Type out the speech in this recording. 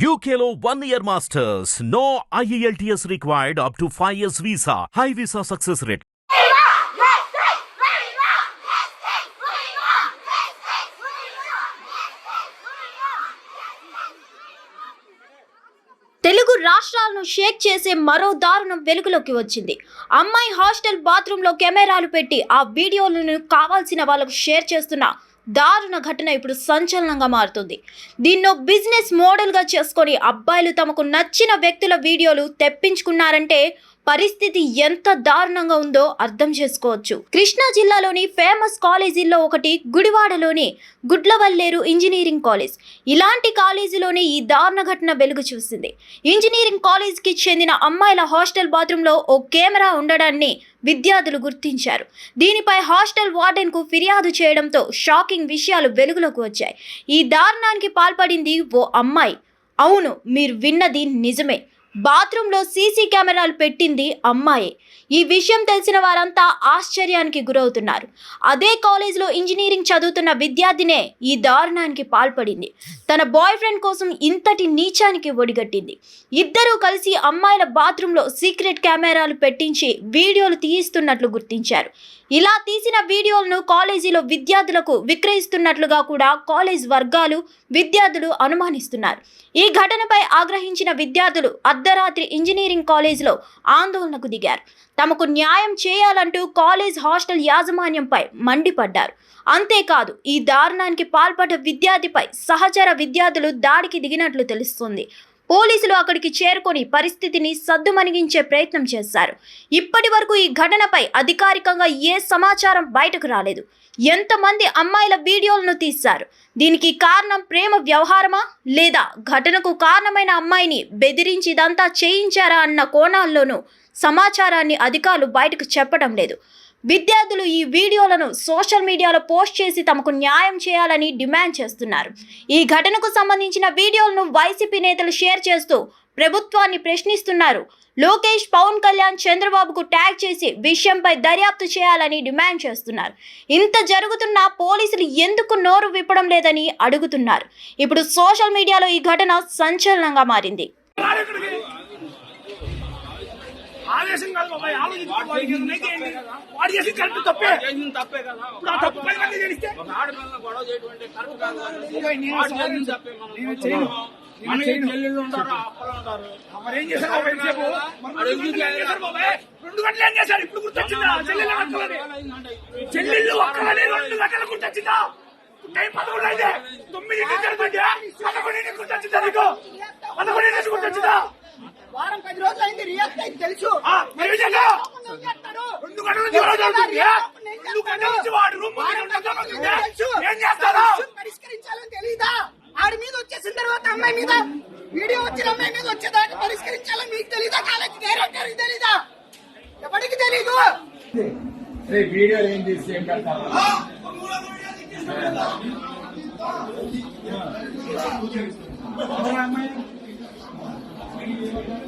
యూకేలో one year masters no IELTS required up to five years visa high visa success rate Telugu రాష్ట్రాలను shake చేసే మరో దారుణం వెలుగులోకి వచ్చింది. అమ్మాయి హాస్టల్ బాత్రూంలో కెమెరాలు పెట్టి ఆ వీడియోలను కావాల్సిన వాళ్ళకు షేర్ చేస్తున్న దారుణ ఘటన ఇప్పుడు సంచలనంగా మారుతుంది. దీన్నో బిజినెస్ మోడల్గా చేసుకొని అబ్బాయిలు తమకు నచ్చిన వ్యక్తుల వీడియోలు తెప్పించుకున్నారంటే పరిస్థితి ఎంత దారుణంగా ఉందో అర్థం చేసుకోవచ్చు. కృష్ణా జిల్లాలోని ఫేమస్ కాలేజీల్లో ఒకటి గుడివాడలోని గుడ్లవల్లేరు ఇంజనీరింగ్ కాలేజ్. ఇలాంటి కాలేజీలోనే ఈ దారుణ ఘటన వెలుగు చూసింది. ఇంజనీరింగ్ కాలేజ్కి చెందిన అమ్మాయిల హాస్టల్ బాత్రూంలో ఓ కెమెరా ఉండడాన్ని విద్యార్థులు గుర్తించారు. దీనిపై హాస్టల్ వార్డెన్కు ఫిర్యాదు చేయడంతో షాకింగ్ విషయాలు వెలుగులోకి వచ్చాయి. ఈ దారుణానికి పాల్పడింది ఓ అమ్మాయి. అవును మీరు విన్నది నిజమే. బాత్రూంలో సీసీ కెమెరాలు పెట్టింది అమ్మాయే. ఈ విషయం తెలిసిన వారంతా ఆశ్చర్యానికి గురవుతున్నారు. అదే కాలేజీలో ఇంజనీరింగ్ చదువుతున్న విద్యార్థినే ఈ దారుణానికి పాల్పడింది. తన బాయ్ ఫ్రెండ్ కోసం ఇంతటి నీచానికి ఒడిగట్టింది. ఇద్దరూ కలిసి అమ్మాయిల బాత్రూంలో సీక్రెట్ కెమెరాలు పెట్టించి వీడియోలు తీయిస్తున్నట్లు గుర్తించారు. ఇలా తీసిన వీడియోలను కాలేజీలో విద్యార్థులకు విక్రయిస్తున్నట్లుగా కూడా కాలేజ్ వర్గాలు విద్యార్థులు అనుమానిస్తున్నారు. ఈ ఘటనపై ఆగ్రహించిన విద్యార్థులు అర్ధరాత్రి ఇంజనీరింగ్ కాలేజీలో ఆందోళనకు దిగారు. తమకు న్యాయం చేయాలంటూ కాలేజ్ హాస్టల్ యాజమాన్యంపై మండిపడ్డారు. అంతేకాదు ఈ దారుణానికి పాల్పడ్డ విద్యార్థిపై సహచర విద్యార్థులు దాడికి దిగినట్లు తెలుస్తుంది. పోలీసులు అక్కడికి చేరుకొని పరిస్థితిని సద్దుమణిగించే ప్రయత్నం చేశారు. ఇప్పటి వరకు ఈ ఘటనపై అధికారికంగా ఏ సమాచారం బయటకు రాలేదు. ఎంతమంది అమ్మాయిల వీడియోలను తీశారు? దీనికి కారణం ప్రేమ వ్యవహారమా? లేదా ఘటనకు కారణమైన అమ్మాయిని బెదిరించి ఇదంతా చేయించారా అన్న కోణాల్లోనూ సమాచారాన్ని అధికారులు బయటకు చెప్పడం లేదు. విద్యార్థులు ఈ వీడియోలను సోషల్ మీడియాలో పోస్ట్ చేసి తమకు న్యాయం చేయాలని డిమాండ్ చేస్తున్నారు. ఈ ఘటనకు సంబంధించిన వీడియోలను వైసీపీ నేతలు షేర్ చేస్తూ ప్రభుత్వాన్ని ప్రశ్నిస్తున్నారు. లోకేష్ పవన్ కళ్యాణ్ చంద్రబాబుకు ట్యాగ్ చేసి విషయంపై దర్యాప్తు చేయాలని డిమాండ్ చేస్తున్నారు. ఇంత జరుగుతున్నా పోలీసులు ఎందుకు నోరు విప్పడం లేదని అడుగుతున్నారు. ఇప్పుడు సోషల్ మీడియాలో ఈ ఘటన సంచలనంగా మారింది. ఆదేశం కాదు బాబాయ్ ఆలోచించుకో వాడికి నిర్ణయం చేయండి. వాడు చేసి కరెక్ట్ తప్పే. తప్పే కదా. ఇప్పుడు ఆ తప్పు పది మంది తెలిస్తే గొడవ చేయటువంటి కరెక్ట్ కాదు తప్పే మనం. చెల్లెళ్ళు ఉంటారు అప్పలు ఉంటారు. మరి ఏం చేశారు బాబాయ్ ఇంతసేపు? మరి రెండు గంటలు ఏం చేశారు ఇప్పుడు గుర్తొచ్చిందా? చెల్లెళ్ళు అక్కలని చెల్లెళ్ళు అక్కలని రెండు గంటలు గుర్తొచ్చిందా? టైం పదకొండు అయితే తొమ్మిది పదకొండు గుర్తొచ్చిందా నీకు? పదకొండు గుర్తొచ్చిందా? వారం పది రోజులు అయింది రియాక్ట్ అయింది తెలుసు? ఆ, మరి విజయంగా రెండు గంటల నుంచి గొడవ జరుగుతుంది రెండు గంటల నుంచి వాడు రూమ్. ఏం చేస్తారా పరిష్కరించాలని తెలీదా? ఆడి మీద వచ్చేసిన తర్వాత అమ్మాయి మీద వీడియో వచ్చిన అమ్మాయి మీద వచ్చేదాన్ని పరిష్కరించాలని మీకు తెలీదా? కాలేజ్ డైరెక్టర్ తెలీదా? ఎవరికి తెలీదు? వీడియో ఏం చేసి ఏం పెడతారు